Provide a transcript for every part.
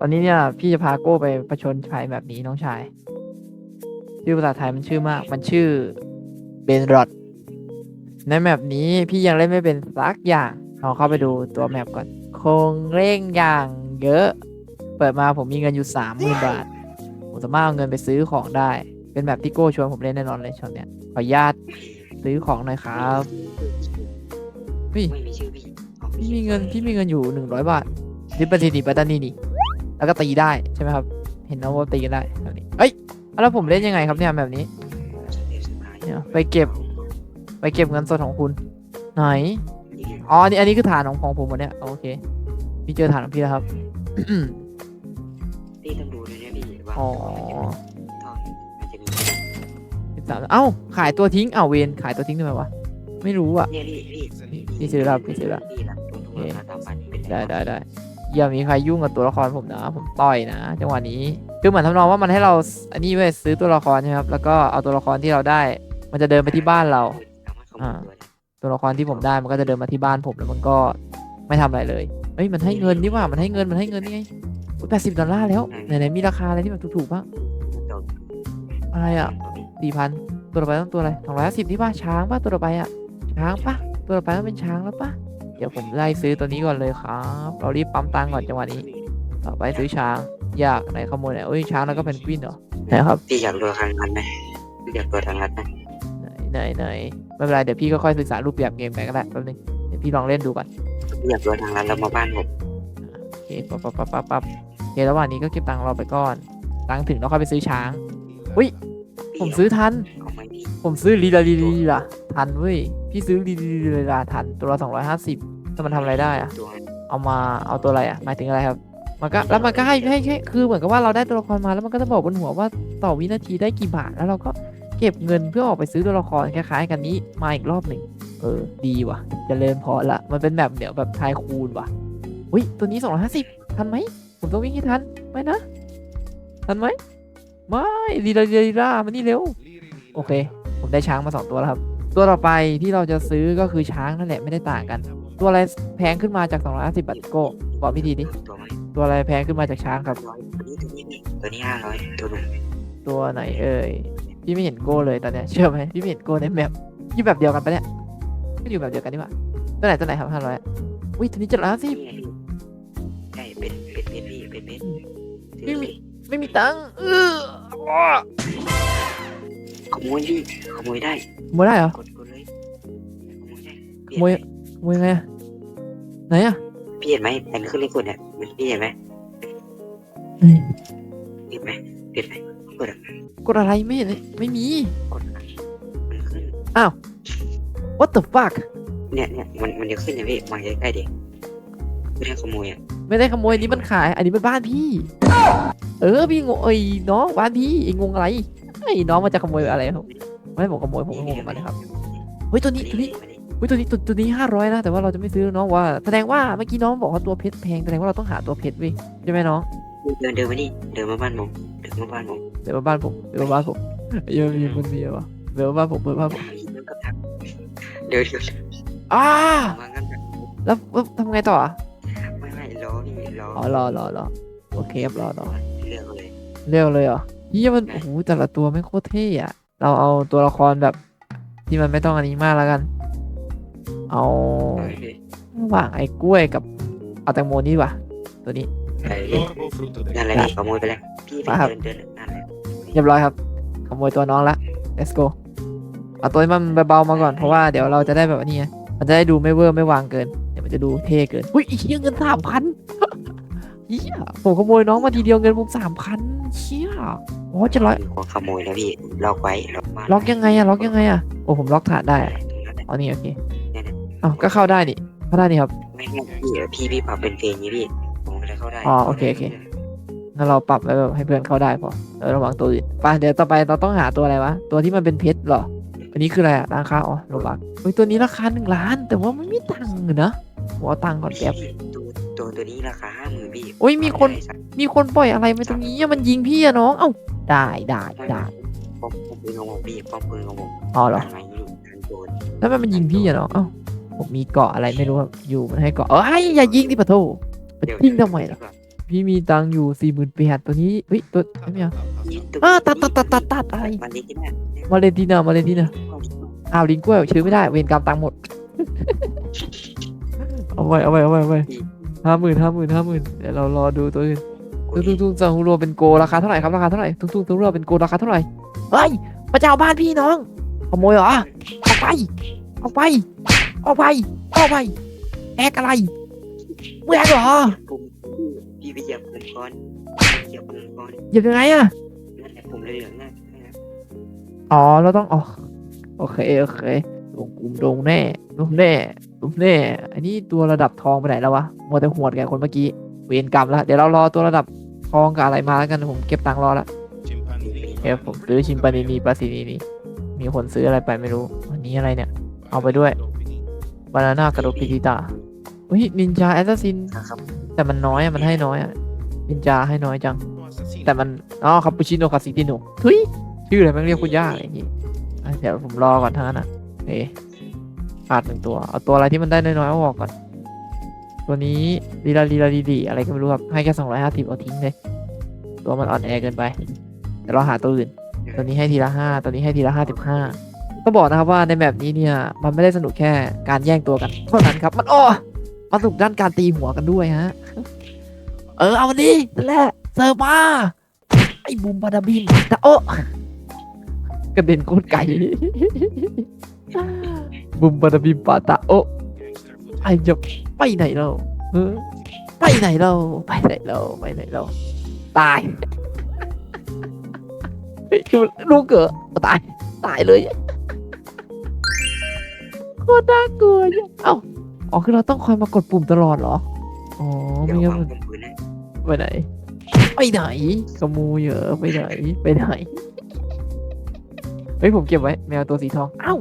ตอนนี้เนี่ยพี่จะพาโก้ไปประชนภัยแบบนี้น้องชาย ชื่อภาษาไทยมันชื่อมาก มันชื่อเบนรอดในแมปนี้พี่ยังเล่นไม่เป็นสักอย่างลองเข้าไปดูตัวแมปก่อนโครงเร่งอย่างเยอะ เปิดมาผมมีเงินอยู่สามหมื่นบาท ผมสามารถเอาเงินไปซื้อของได้ เป็นแบบที่โก้ชวนผมเล่นแน่นอนเลยช่วงเนี้ย ขออนุญาตซื้อของหน่อยครับเฮ้ยไม่มีชื่อพี่อ๋อพี่มีเงินพี่มีเงินอยู่หนึ่งร้อยบาทดิปติดิปัตตานีนี่ แล้วก็ตีได้ใช่ไหมครับ เห็นนะว่าตีกันได้แบบนี้เอ้ยแล้วผมเล่นยังไงครับเนี่ยแบบนี้เนี่ยไปเก็บ ไปเก็บเงินสดของคุณ ไหนอ๋ออันนี้อันนี้คือฐานของของผมหมดเนี่ยโอเค พี่เจอฐานของพี่แล้วครับพี่ต้องดูด้วยนะพี่ว่าอ๋อท่อมันจะมีสิบสามเอ้า ขายตัวทิ้งเอ้าเวนขายตัวทิ้งทำไมวะ ไม่รู้อะเนี่ยพี่พี่พี่พี่ซื้อแล้วพี่ซื้อแล้วพี่รับตัวตัวราคาตามบัตรเป็นได้ได้ได้ อย่ามีใครยุ่งกับตัวละครผมนะ ผมต่อยนะจังหวะนี้คือเหมือนทำนองว่ามันให้เราอันนี้ไว้ยซื้อตัวละครใช่ไหมครับแล้วก็เอาตัวละครที่เราได้ มันจะเดินไปที่บ้านเราสามารถขโมยตัวได้ตัวละครที่ผมได้มันก็จะเดินมาที่บ้านผมแล้วมันก็ไม่ทำอะไรเลยเฮ้ยมันให้เงินนี่หว่ามันให้เงินมันให้เงินนี่ไงแปดสิบดอลลาร์แล้วไหนๆมีราคาอะไรที่แบบถูกๆบ้างตัวอะไรอะสี่พันตัวต่อไปต้องตัวอะไรสองร้อยสิบที่ป่ะช้างป่ะตัวต่อไปอะช้างป่ะตัวต่อไปต้องเป็นช้างแล้วป่ะ เดี๋ยวผมไล่ซื้อตัวนี้ก่อนเลยครับ เรารีบปั๊มตังค์ก่อนจังหวะนี้ ต่อไปซื้อช้าง อยากไหนขโมยไหนโอ้ยช้างแล้วก็เป็นกวินเหรอไหนครับพี่อยากตัวทางนั้นไหมพี่อยากตัวทางนั้นไหมไหนไหนไหนไม่เป็นไรเดี๋ยวพี่ก็ค่อยศึกษารูปแบบเกมไปก็ได้แป๊บนึงเดี๋ยวพี่ลองเล่นดูก่อนพี่อยากตัวทางนั้นแล้วมาบ้านผมโอเคปั๊บปั๊บปั๊บปั๊บปั๊บโอเคระหว่างนี้ก็เก็บตังค์เราไปก่อนตังค์ถึงแล้วค่อยไปซื้อช้างผมซื้อทันเอาไหมพี่ผมซื้อลีลาลีลีลา ทันเว้ย พี่ซื้อลีลาลีลาทันตัวละสองร้อยห้าสิบแต่มันทำอะไรได้อะตัวเอามาเอาตัวอะไรอะหมายถึงอะไรครับ มันก็แล้วมันก็ให้ให้ให้คือเหมือนกับว่าเราได้ตัวละครมาแล้วมันก็จะบอกบนหัวว่าต่อวินาทีได้กี่บาทแล้วเราก็เก็บเงินเพื่อออกไปซื้อตัวละครคล้ายๆ กันนี้มาอีกรอบหนึ่งเออ ดีว่ะเจะเริ่มพอละ มันเป็นแบบเดี๋ยวแบบทายคูณว่ะอุ้ยตัวนี้สองร้อยห้าสิบทันไหม ผมต้องวิ่งให้ทันไม่นะ ทันไหม ไม่ลีลาลีลามานี่เร็ว โอเค ผมได้ช้างมาสองตัวแล้วครับ ตัวต่อไปที่เราจะซื้อก็คือช้างนั่นแหละไม่ได้ต่างกัน ตัวอะไรแพงขึ้นมาจาก250บาทโก้บอกพี่ทีดิตัวไหมตัวอะไรแพงขึ้นมาจากช้างครับร้อยตัวนี้ตัวนี้นี่ตัวนี้ห้าร้อยตัวหนึ่งตัวไหนเอ่ยพี่ไม่เห็นโก้เลยตอนเนี้ยเชื่อไหมพี่ไม่เห็นโก้ในแมปอยู่แบบเดียวกันปะเนี่ยก็อยู่แบบเดียวกันนี่หว่าตัวไหนตัวไหนครับห้าร้อยอุ้ยตัวนี้เจ็ดร้อยสิบนี่ไงพี่ใช่เป็นเป็นเป็นพี่เป็นเป็นซื้อเลยไม่มีตังค์เออ ขโมยพี่ขโมยได้ขโมยได้เหรอ กดกดเลยขโมยได้ขโมยขโมยยังไงอะไหนอะพี่เห็นไหมแต่ขึ้นเลขกดเนี่ยพี่เห็นไหมเฮ้ยเห็นไหมเห็นไหมกดอะกดอะไรไม่เห็นเลยไม่มี กดอะมันขึ้น what the fuck เนี่ยเนี่ยมันมันจะขึ้นเนี่ยพี่มาใกล้ๆดิไม่ได้ขโมยอะไม่ได้ขโมยอันนี้มันขาย อันนี้เป็นบ้านพี่ เออพี่งงเอ้ยน้องบ้านพี่ไอ้งงอะไรไอ้ น้องมันจะขโมยอะไรครับไม่ให้ผมขโมยผมก็งงกับมันนะครับเฮ้ยตัวนี้ตัวนี้เฮ้ยตัวนี้ตัวตัวนี้ห้าร้อยนะแต่ว่าเราจะไม่ซื้อน้องว่า แสดงว่าเมื่อกี้น้องบอกว่าตัวเพชรแพงแสดงว่าเราต้องหาตัวเพชรเว้ยใช่ไหมน้องเดินเดินมานี่เดินมาบ้านผมเดินมาบ้านผมเดี๋ยวมาบ้านผมเดี๋ยวมาบ้านผมเดี๋ยวมีคนเดียวอะเดี๋ยวมาบ้านผมเปิดบ้านผมเดี๋ยวเดี๋ยวอ้ามางั้นแล้วแล้วทำไงต่ออะไม่ไม่รอนี่รออ๋อรอรอรอโอเคครับรอรอเรื่องเลยเร็วเลยเหรอ เฮียมันโอ้โหแต่ละตัวไม่งโคตรเท่อะเราเอาตัวละครแบบ ที่มันไม่ต้องอันนี้มากแล้วกัน เอาระหว่างไอ้กล้วยกับเอาแตงโมนี่ดีกว่ะตัวนี้ Corvo frutto del นั่นแหละพี่ขโมยไปแล้วพี่ไปเดินเดินนั่นแหละเรียบร้อยครับขโมยตัวน้องละ let's go เอาตัวที่มันเบาๆมาก่อนเพราะว่าเดี๋ยวเราจะได้แบบนี้ไงมันจะได้ดูไม่เวอร์ไม่วางเกิน เดี๋ยวมันจะดูเท่เกินอุ้ยอีเหี้ยเงินสามพัน เหี้ยผมขโมยน้องมาทีเดียวเงินผมสามพันเชี่ยโอ้จะร้อยหัวขโมยแล้วพี่ล็อกไว้ล็อกบ้านล็อกยังไงอะล็อกยังไงอะโอ้ผมล็อกฐานได้อะตรงนั้นแหละอ๋อนี่โอเคเนี่ยเนี่ย อ้าวก็เข้าได้นี่เข้าได้นี่ครับ ไม่ไม่พี่เดี๋ยวพี่พี่ปรับเป็นเฟรนนี้พี่ผมก็เลยเข้าได้อ๋อโอเคโอเค งั้นเราปรับไว้แบบให้เพื่อนเข้าได้พอเออระวังตัวอื่นไปเดี๋ยวต่อไปเราต้องหาตัวอะไรวะ ตัวที่มันเป็นเพชรเหรอ อันนี้คืออะไรอะราคาอ๋อโลบักเฮ้ยตัวนี้ราคาหนึ่งล้าน แต่ว่าไม่มีตังค์นะผมเอาตังค์ก่อนแป๊บ ตัวตัวตัวนี้ราคาห้าหมื่น พี่โอ้ยมีคนมีคนปล่อยอะไรมาตรงนี้อะมันยิงพี่อะน้อง เอ้าได้ได้ได้ป้อมป้อมปืนของผมพี่ป้อมปืนของผมอ๋อเหรอทำไมอยู่ทันโดนแล้วมันมันยิงพี่อะน้องเอ้าผมมีเกาะอะไรไม่รู้ครับอยู่มันให้เกาะเอ้ยอย่ายิงดิปะโถไปยิงทำไมล่ะพี่มีตังค์อยู่สี่หมื่นแปดตัวนี้เฮ้ยตัวไม่เอานี่ตัวอ่าตัดตัดตัดตัดตัดอะไรวันนี้ที่แม่มาเลนตินามาเลนตินาอ้าวลิงกล้วยชื่อไม่ได้เวรกรรมตังค์หมดเอาไว้เอาไว้เอาไว้เอาไว้ ห้าหมื่นห้าหมื่นห้าหมื่นเดี๋ยวเรารอดูตัวอื่นตุ้งตุ้งตุ้งจังฮูโรเป็นโกราคาเท่าไหร่ครับราคาเท่าไหร่ตุ้งตุ้งตุ้งฮูโรเป็นโกราคาเท่าไหร่เฮ้ยพระเจ้าบ้านพี่น้องขโมยเหรอออกไปออกไปออกไปออกไปแอกอะไรมึงแอกเหรอผมพี่ไปเหยียบผมก่อนเหยียบผมก่อนเหยียบยังไงอะนั่นแหละผมเลยเหลืองนั่นอ๋อเราต้องอ๋อโอเคโอเคลงกลุ่มโดงแน่ลงแน่ ลงแน่อันนี้ตัวระดับทองไปไหนแล้ววะมัวแต่หวดแกคนเมื่อกี้ เวรกรรมแล้วเดี๋ยวเรารอตัวระดับทองกับอะไรมาแล้วกันผมเก็บตังค์รอละเอฟผมซื้อชิมปานินีปาซินีนีมีคนซื้ออะไรไปไม่รู้อันนี้อะไรเนี่ย เอาไปด้วยบานาน่ากระโดดพิติตาเฮ้ยนินจาแอสซัสซินนะครับแต่มันน้อยอะมันให้น้อยอะนินจาให้น้อยจัง แต่มันอ๋อคาปูชิโน่คาซิติโน่ทุยชื่ออะไรแม่งเรียกคุณยากอะไรอย่างงี้อะเดี๋ยวผมรอก่อนท่านั้นอะเอ๊ ขาดหนึ่งตัว เอาตัวอะไรที่มันได้น้อยๆเอาออกก่อน ตัวนี้ลีลาลีลาลีดีอะไรก็ไม่รู้ครับ ให้แค่สองร้อยห้าสิบเอาทิ้งเลย ตัวมันอ่อนแอเกินไป เดี๋ยวเราหาตัวอื่น ตัวนี้ให้ทีละห้าตัวนี้ให้ทีละห้าสิบห้าก็บอกนะครับว่าในแบบนี้เนี่ย มันไม่ได้สนุกแค่การแย่งตัวกันเท่านั้นครับ มันอ้อมาสนุกด้านการตีหัวกันด้วยฮะ เออเอามันดินั่นแหละเสิร์ฟมาไอ้บูมบาดาบิมตะโอะกระเด็นโคตรไกล บูมบาดาบิมปาตะโอะไอ้จะไปไหนเราไปไหนเราไปไหนเราไปไหนเราตายคือลูกเกิดตายตายเลยโคตรน่ากลัวเนี่ยเอ้าอ๋อคือเราต้องคอยมากดปุ่มตลอดเหรออ๋อไม่งั้นไปไหนไปไหนขโมยเหรอไปไหนไปไหนเฮ้ยผมเก็บไว้แมวตัวสีทองเอ้า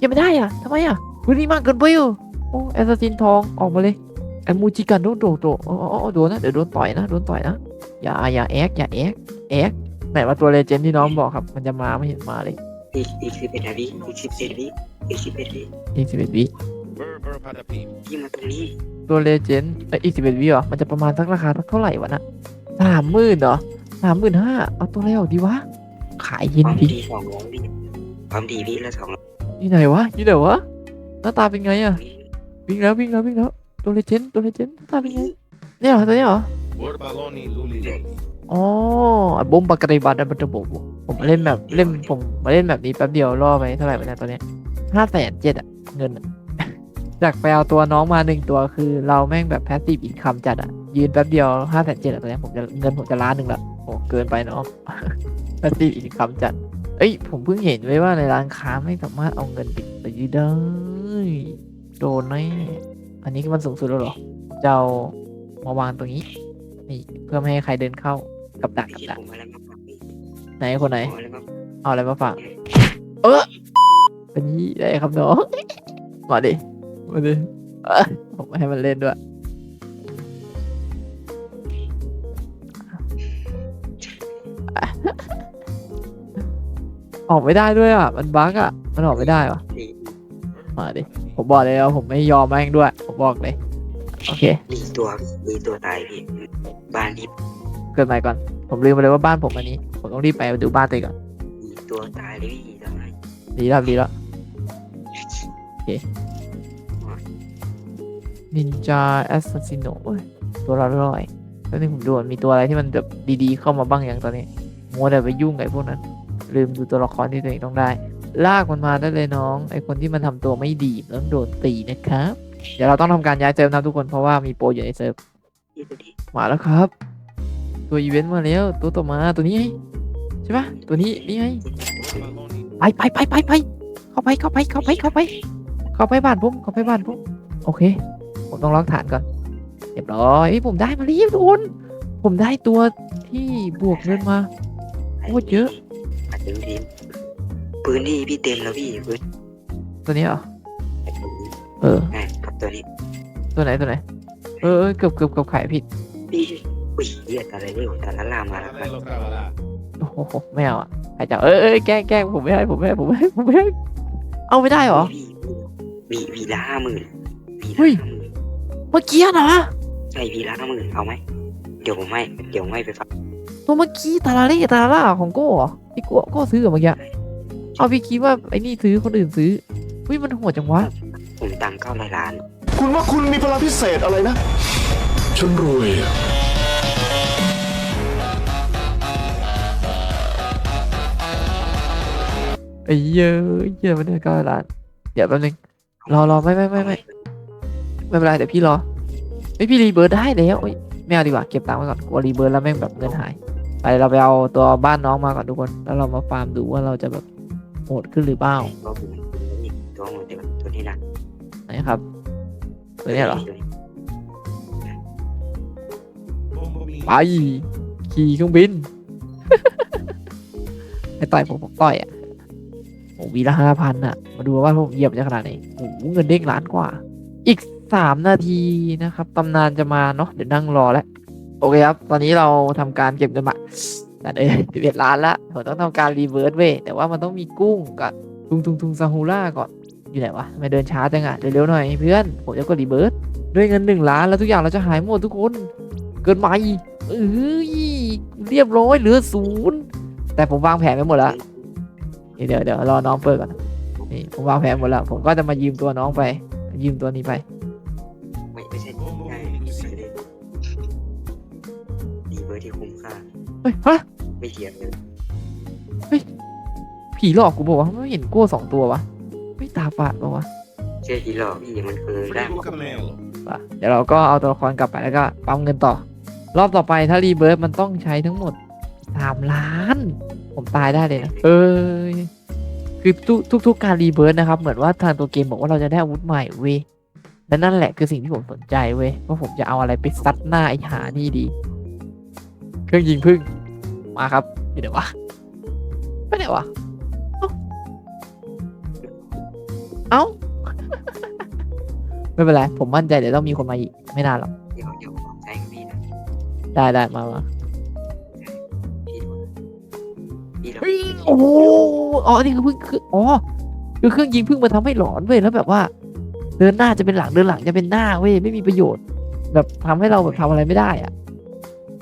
เก็บไม่ได้อะทำไมอะพื้นที่มากเกินไปอยู่โอ้แอสซัสซินทองออกมาเลยไอ้มูจิกันโดนโดดโดดอ๋ออ๋ออ๋อโดนนะเดี๋ยวโดนต่อยนะโดนต่อยนะอย่าอย่าแอกอย่าแอกแอกไหนว่าตัวเลเจนด์ที่น้องบอกครับ มันจะมาไม่เห็นมาเลยอีกอีกสิบเอ็ดวิอีกสิบเอ็ดวิอีกสิบเอ็ดวิอีกสิบเอ็ดวิพี่มาตรงนี้ตัวเลเจนด์เอ้ยอีกสิบเอ็ดวิเหรอมันจะประมาณสักราคาสักเท่าไหร่วะนะสามหมื่นเหรอสามหมื่นห้าเอาตัวอะไรออกดีวะขายเย็นความพี่ดีสองร้อยวิความดีวิละสองร้อย อยู่ไหนวะอยู่ไหนวะหน้าตาเป็นไงอะวิ่งแล้ววิ่งแล้ววิ่งแล้วตัวเลเจนตัวเลเจนหน้าตาเป็นไงเนี่ยเหรอตัวนี้เหรออ๋อบุมปากกาบาดันบัตเตอร์บุผมเล่นแบบเล่นผมมาเล่นแบบนี้แป๊บเดียวล่อไปเท่าไหร่วะเนี่ยตอนเนี้ยห้าแสนเจ็ดอะเงินจากไปเอาตัวน้องมาหนึ่งตัวคือเราแม่งแบบแพสซีฟอินคัมจัดอะยืนแป๊บเดียวห้าแสนเจ็ดอะตอนเนี้ยผมจะเงินผมจะล้านหนึ่งละโอ้เกินไปเนาะแพสซีฟอินคัมจัด เอ้ย ผมเพิ่งเห็นไว้ว่าในร้านค้าไม่สามารถเอาเงินไปซื้อได้ โดนแน่อันนี้คือมันสูงสุดแล้วเหรอจะเอามาวางตรงนี้ นี่เพื่อไม่ให้ใครเดินเข้ากับดักกับพี่ดักผมอะไรมาฝากพี่ไหนคนไหน ผมอะไรมาเอาอะไรมาฝาก เออเป็นยี่ได้ครับน้อง มาดิ มาดิเอ้ยผมให้มันเล่นด้วย ออกไม่ได้ด้วยอะ มันบั๊กอะ มันออกไม่ได้วะดีมาดิ ผมบอกเลยว่าผมไม่ยอมแม่งด้วย ผมบอกเลย โอเคดีตัวดีตัวตายพี่บ้านนี้เกิดใหม่ก่อน ผมลืมไปเลยว่าบ้านผมอันนี้ ผมต้องรีบไปดูบ้านตัวเองก่อนดีตัวตายเลยพี่ทำไมดีแล้วดีแล้วโอเคนินจาแอสซัสซิโนตัวละร้อยแล้วนี่ผมดูว่ามีตัวอะไรที่มันแบบดีๆเข้ามาบ้างอย่างตอนนี้มัวแต่ไปยุ่งกับไอ้พวกนั้น ลืมดูตัวละครที่ตัวเองต้องได้ ลากมันมาได้เลยน้อง ไอคนที่มันทำตัวไม่ดีต้องโดนตีนะครับ เดี๋ยวเราต้องทำการย้ายเซิร์ฟนะทุกคนเพราะว่ามีโปรอยู่ในเซิร์ฟมาแล้วครับ ตัวอีเวนต์มาแล้วตัวต่อมาตัวนี้ใช่ปะตัวนี้นี่ไงไปไปไปไปไปเข้าไปเข้าไปเข้าไปเข้าไป เข้าไปบ้านผมเข้าไปบ้านผมโอเค ผมต้องล็อกฐานก่อนเรียบร้อยเอ้ยผมได้มาแล้วทุกคนผมได้ตัวที่บวกเงินมาโคตรเยอะ อาจจะดีปืนนี่พี่เต็มแล้วพี่ปืนตัวนี้เหรอไอ้ปืนนี้เอออะกับตัวนี้ ตัวไหนตัวไหน เออเออเกือบเกือบเกือบขายผิด พี่อุ้ยเรียกอะไรเร็วแต่ละลามาแล้วกันโอ้โหไม่เอาอะใครจะเออเออแกล้งแกล้งผมไม่ให้ผมไม่ให้ผมไม่ให้ผมไม่ให้เอาไม่ได้เหรอวีวีละห้าหมื่นวีละห้าหมื่นเมื่อกี้นะใช่วีละห้าหมื่นเอาไหมเดี๋ยวผมไม่เดี๋ยวไม่ไปฟังตัวเมื่อกี้ตาลาเล่ตาลาล่าของโก้เหรอพี่โก้โก้ซื้อเหรอเมื่อกี้เอาพี่คิดว่าไอ้นี่ซื้อคนอื่นซื้อเฮ้ยมันโหดจังวะผมตังเก้าร้อยล้าน คุณว่าคุณมีพลังพิเศษอะไรนะ ฉันรวยอะไอ้เหี้ยอะเหี้ยมันเนี่ยเก้าล้านเดี๋ยวแป๊บนึงรอรอไม่ไม่ไม่ไม่ไม่เป็นไรเดี๋ยวพี่รอไอยพี่รีเบิร์ดได้แล้วเอ้ยไม่เอาดีกว่าเก็บตังค์ไว้ก่อนกลัวรีเบิร์ดแล้วแม่งแบบเงินหาย ไปเราไปเอาตัวบ้านน้องมาก่อนทุกคน แล้วเรามาฟาร์มดูว่าเราจะแบบโหดขึ้นหรือเปล่าตัวผมนี่ตัวผมเดี๋ยวตัวนี้นะไหนครับ ตัวเนี้ยเหรอตัวนี้ไป ขี่เครื่องบินไอ้ต่อยผมผมต่อยอะโอ้วีละห้าพันอะ มาดูว่าผมเหยียบจะขนาดไหนโอ้โหเงินเด้งล้านกว่า อีกสามนาทีนะครับตำนานจะมาเนาะเดี๋ยวนั่งรอแล้ว โอเคครับ ตอนนี้เราทำการเก็บเงินมาแต่เอ้ยสิบเอ็ดล้านละผมต้องทำการรีเวิร์สเว้ยแต่ว่ามันต้องมีกุ้งกับทุงทุงทุงซาฮูล่าก่อน อยู่ไหนวะทำไม่เดินช้าจังอะเร็วๆหน่อยเพื่อน ผมจะกดรีเวิร์สด้วยเงินหนึ่งล้านแล้วทุกอย่างเราจะหายหมดทุกคน เกินไปเอ้ยเรียบร้อยเหลือศูนย์แต่ผมวางแผนไปหมดแล้วเดี๋ยวเดี๋ยวรอน้องเปิดก่อนนี่ผมวางแผนหมดแล้ว ผมก็จะมายืมตัวน้องไป ยืมตัวนี้ไป อร์ที่คุ้มค่า เฮ้ยฮะไม่เทียบเลยผีหลอกกูบอกว่าไม่เห็นกลัวสองตัววะไม่ตาฝาดปะวะเชื่อทีหลอกพี่มันคือได้หมดป่ะเดี๋ยวเราก็เอาตัวละครกลับไปแล้วก็ปั๊มเงินต่อ รอบต่อไปถ้ารีเบิร์ตมันต้องใช้ทั้งหมดสามล้าน ผมตายได้เลยนะเอ้ยคือทุกทุกทุกการรีเบิร์ตนะครับ เหมือนว่าทางตัวเกมบอกว่าเราจะได้อาวุธใหม่เว้ยและนั่นแหละคือสิ่งที่ผมสนใจเว้ยว่าผมจะเอาอะไรไปซัดหน้าไอ้หานี่ดี เครื่องยิงพึ่งมาครับอยู่ไหนวะไปไหนวะเอ้าเอ้าไม่เป็นไรผมมั่นใจเดี๋ยวต้องมีคนมาอีกไม่นานหรอกเดี๋ยวเดี๋ยวผมใช้กับพี่นะได้ได้มามาพี่ดูพี่ดูเฮ้ยโอ้โหอ๋ออันนี้คือเพิ่งคืออ๋อคือเครื่องยิงเพิ่งมาทำให้หลอนเว้ยแล้วแบบว่า เดินหน้าจะเป็นหลังเดินหลังจะเป็นหน้าเว้ยไม่มีประโยชน์ แบบทำให้เราแบบทำอะไรไม่ได้อะ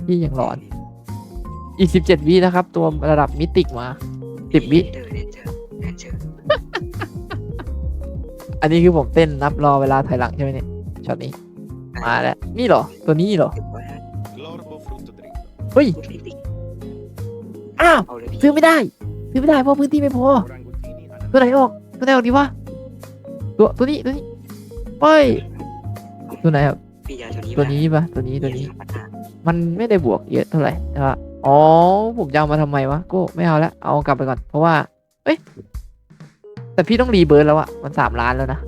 ที่อย่างหลอน อีกสิบเจ็ดวินะครับ ตัวระดับมิติกมาสิบวิเดอร์เรนเจอร์เรนเจอร์อันนี้คือผมเต้นนับรอเวลาถอยหลังใช่ไหมเนี่ยช็อตนี้มาแล้วนี่เหรอ ตัวนี้เหรอเก็บไว้นะเฮ้ยพูดลิงอ้าวเอาเลยพี่ซื้อไม่ได้ ซื้อไม่ได้เพราะพื้นที่ไม่พอตัวไหนออก ตัวไหนออกดีวะตัวตัวนี้ตัวนี้เฮ้ยตัวไหนครับพี่ยาตัวนี้ตัวนี้ปะตัวนี้ตัวนี้พี่ยาสามพันห้ามันไม่ได้บวกเยอะเท่าไหร่แต่ว่า อ๋อผมจะเอามาทำไมวะก็ไม่เอาแล้วเอากลับไปก่อน เพราะว่า เอ้ย แต่พี่ต้องรีเบิร์ดแล้วอะมันสามล้านแล้วนะ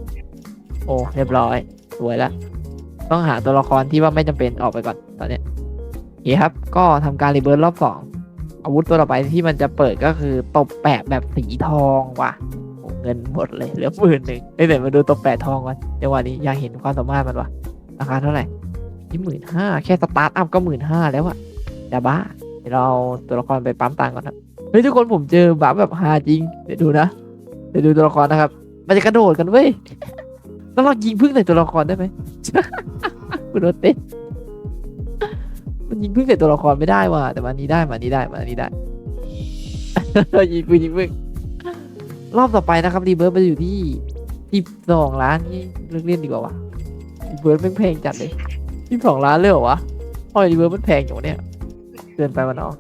โอ้เรียบร้อยสวยแล้วต้องหาตัวละครที่ว่าไม่จำเป็นออกไปก่อนตอนเนี้ยโอเคครับ ก็ทำการรีเบิร์ดรอบสองอาวุธตัวต่อไปที่มันจะเปิดก็คือตบแปะแบบสีทองว่ะโอ้เงินหมดเลยเหลือหมื่นหนึ่งเอ้ยเดี๋ยวมาดูตบแปะทองก่อนจังหวะนี้อยากเห็นความสามารถมันว่ะราคาเท่าไหร่ที่หมื่นห้าแค่สตาร์ทอัพก็หมื่นห้าแล้วอะจะบ้า เราตัวละครไปปั๊มตังก่อนครับเฮ้ยทุกคนผมเจอบัฟแบบฮาจริง เดี๋ยวดูนะ เดี๋ยวดูตัวละครนะครับ มันจะกระโดดกันเว้ย แล้วเรายิงพึ่งใส่ตัวละครได้ไหมคุณโดนเต้นมันยิงพึ่งใส่ตัวละครไม่ได้ว่ะ แต่มันนี้ได้มันนี้ได้มันนี้ได้ ยิงพึ่งยิงพึ่งรอบต่อไปนะครับรีเบิร์มันอยู่ที่ที่สองล้านนี่เลิกเล่นดีกว่าวะรีเบิร์แม่งแพงจัดเลยยี่สิบสองล้านเลยเหรอวะพอยดีเวอร์มันแพงอยู่เนี่ย กินไปวะน้อง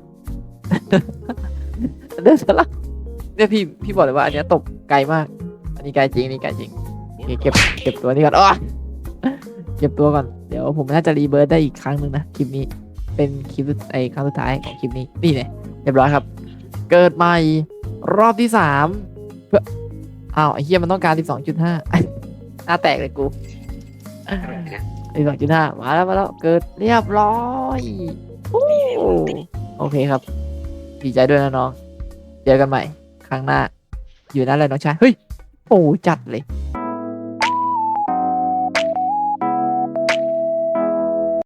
เดินสลักเนี่ยพี่พี่บอกเลยว่าอันเนี้ยตกไกลมาก อันนี้ไกลจริงอันนี่ไกลจริงโอเคเก็บเก็บตัวนี้ก่อนอ๋อเก็บตัวก่อน เดี๋ยวผมน่าจะรีเบิร์ดได้อีกครั้งหนึ่งนะคลิปนี้ เป็นคลิปไอ้ครั้งสุดท้ายของคลิปนี้นี่เนี่ยเรียบร้อยครับ เกิดใหม่รอบที่สามเพื่ออ้าวไอ้เฮียมันต้องการสิบสองจุดห้าหน้าแตกเลยกูนะไอ้สองจุดห้ามาแล้วมาแล้วเกิดเรียบร้อยโอ้ โอเคครับ ดีใจด้วยนะน้อง เจอกันใหม่ ครั้งหน้า อยู่นั่นเลยน้องชาย เฮ้ย โอ้จัดเลย